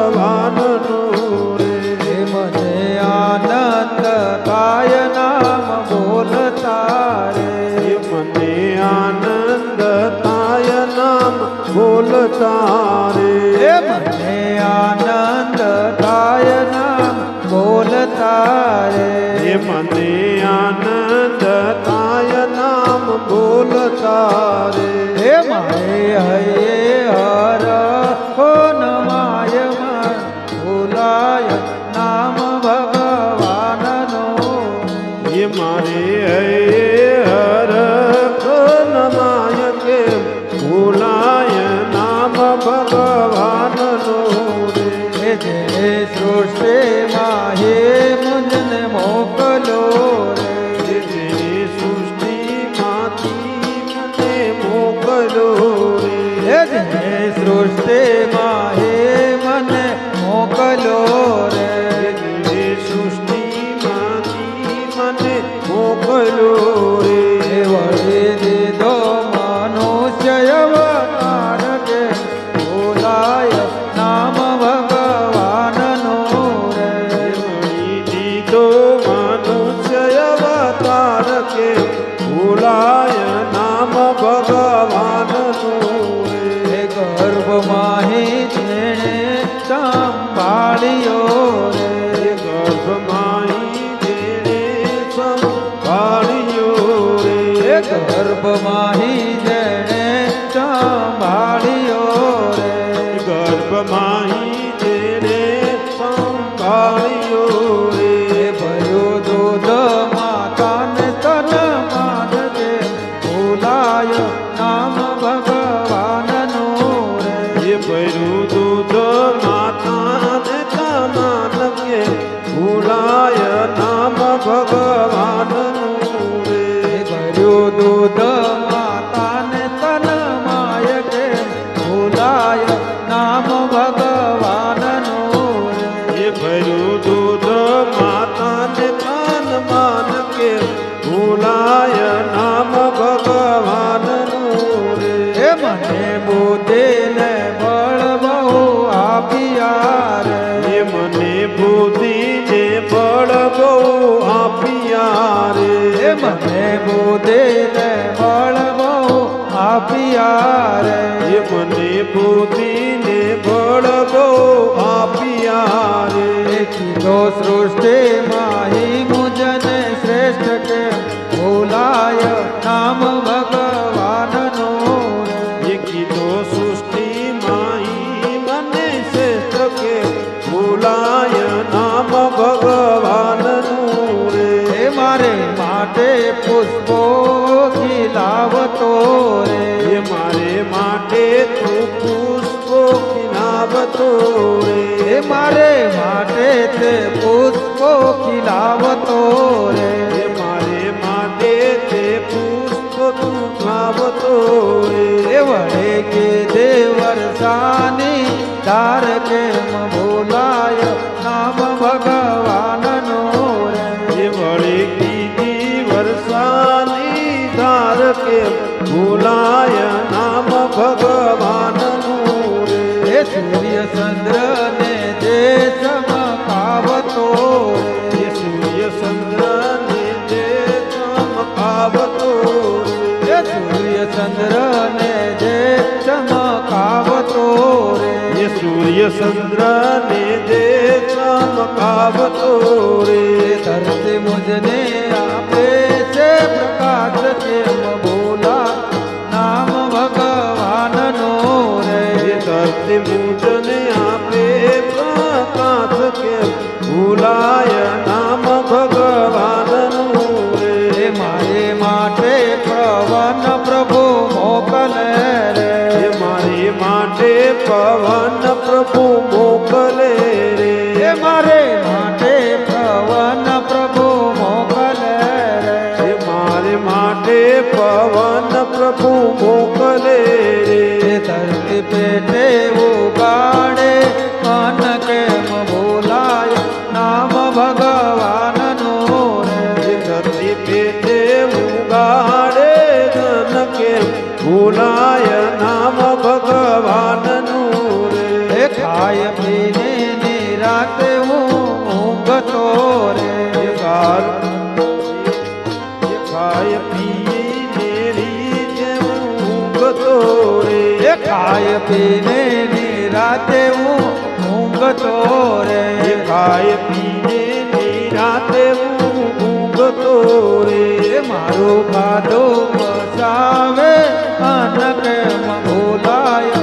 ભગવાનનું રે મને આનંદ થાય નામ બોલતા રે મને આનંદ થાય નામ બોલતા રે મને આનંદ થાય નામ બોલતા આનંદ હે સૃષ્ટિ માં હે મુજને મોકલો રે સૃષ્ટિ માંથી મને મોકલો રે હે સૃષ્ટિ માં હે મને મોકલો રે माहे में કે ભૂલાય નામ ભગવાનનું રે સૂર્ય ચંદ્રને જે ચમકાવતો રે. સૂર્ય ચંદ્રને જે ચમકાવતો રે. સૂર્ય ચંદ્રને જે ચમકાવતો રે. સૂર્ય ચંદ્ર માટે પવન પ્રભુ મોકલે રે. મારી માટે પવન પ્રભુ ખાય પીને મેરી જેવું ઊંઘતો રે. ખાય પીને ની રાતે હું ઊંઘતો રે. ખાય પીને ની રાતે હું ઊંઘતો રે. મારો ગાડો મસાવે અનક મગોલાય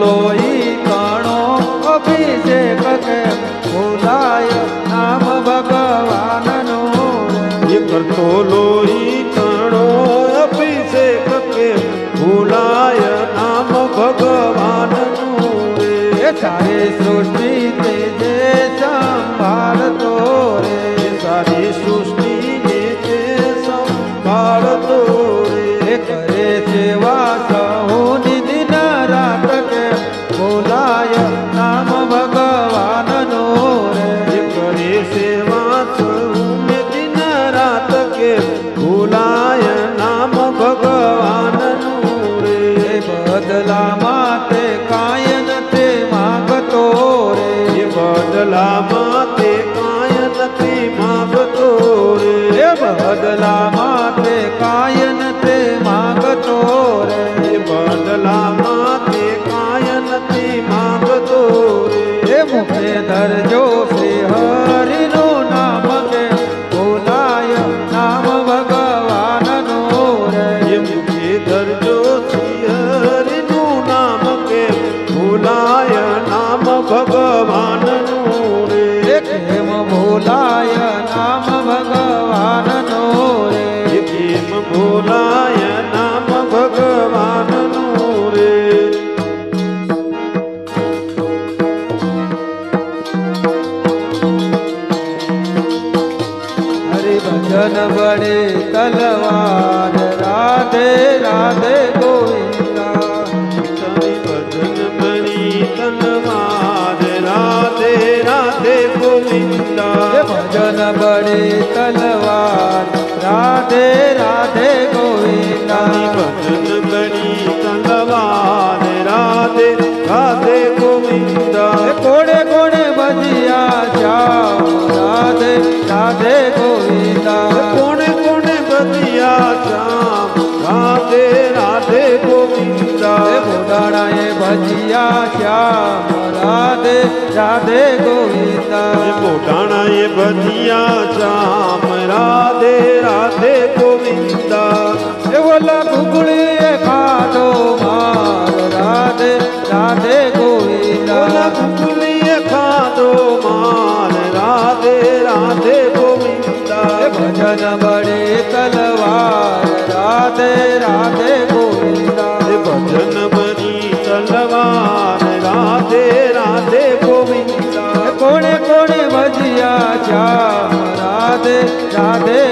ભૂલો ઈ કણો અભિષેક કે ભૂલાય નામ ભગવાનનો. એ કરતો લોહી કણો અભિષેક કે ભૂલાય નામ ભગવાનનું. રે સારી સૃષ્ટિ તે જે સંભાળતો રે. સારી સૃષ્ટિ તે સંભાળતો ભૂલાય નામ ભગવાનનું રે બદલામાં તે કાયન તે માગતો રે. બદલામાં તે કાયન તે માગતો રે. બદલામાં તે કાયન તે માગતો રે. બદલામાં તે કાયન તે રાધે ગોવિંદા કોણે કોણે બદિયા શ્યામ? રાધે રાધે ગોવિંદા. ભોડાણાએ ભજિયા શ્યામ. રાધે રાધે ગોવિંદા. ભોડાણાએ ભજિયા શ્યામ. રાધે રાધે ગોવિંદા. એવો લાગુગળીએ ખાધો ਰਾਜਾ ਰਾਧੇ ਰਾਧੇ।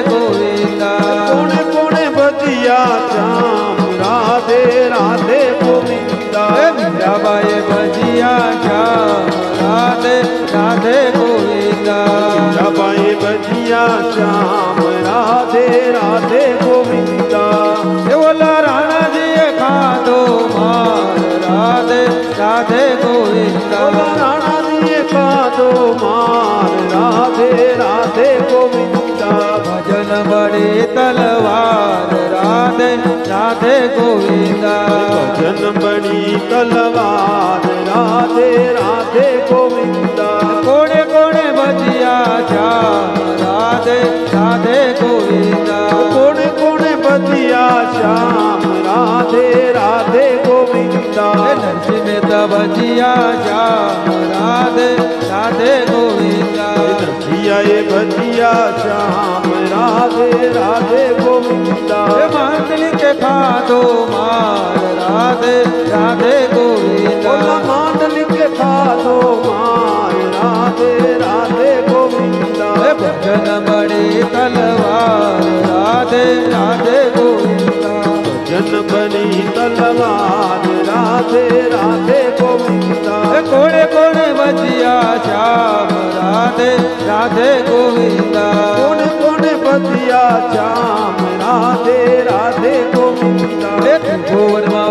ભજીયા શ્યામ રાધે રાધે ગોવિંદા. ભજિયા ભજીયા શ્યામ રાધે રાધે ગોવિંદા. હે માંડલી કે ખાધો માર રાધે રાધે ગોવિંદા. માંડલી કે ખાધો માર રાધે રાધે ગોવિંદા. ભજન બડે તલવાર રાધે રાધે ગોવિંદા. ભજન બની તલવાર રાધે રાધે ગોવિંદા કોણે કોણે ભજીયા શ્યામ રાધે રાધે ગોવિંદા. કોણ કોણ બધિયા શ્યામ રાધે રાધે ગોવિંદા. હે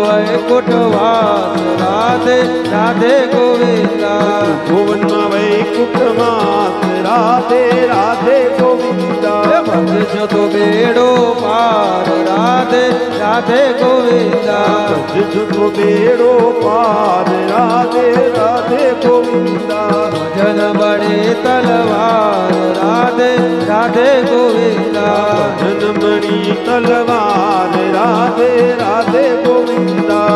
ભુવનમાં વય કોટવાસ રાધે રાધે ગોવિંદા ભુવનમાં વૈકુંઠમાં રાધે રાધે ગોવિંદા હે ભજજો તો બેડો પાર રાધે રાધે ગોવિંદા ભજજો બેડો પાર રાધે રાધે ગોવિંદા ભજન બળે તલવાર. રાધે રાધે ગોવિંદા. જનમણી તલવાર. રાધે રાધે ગોવિંદા.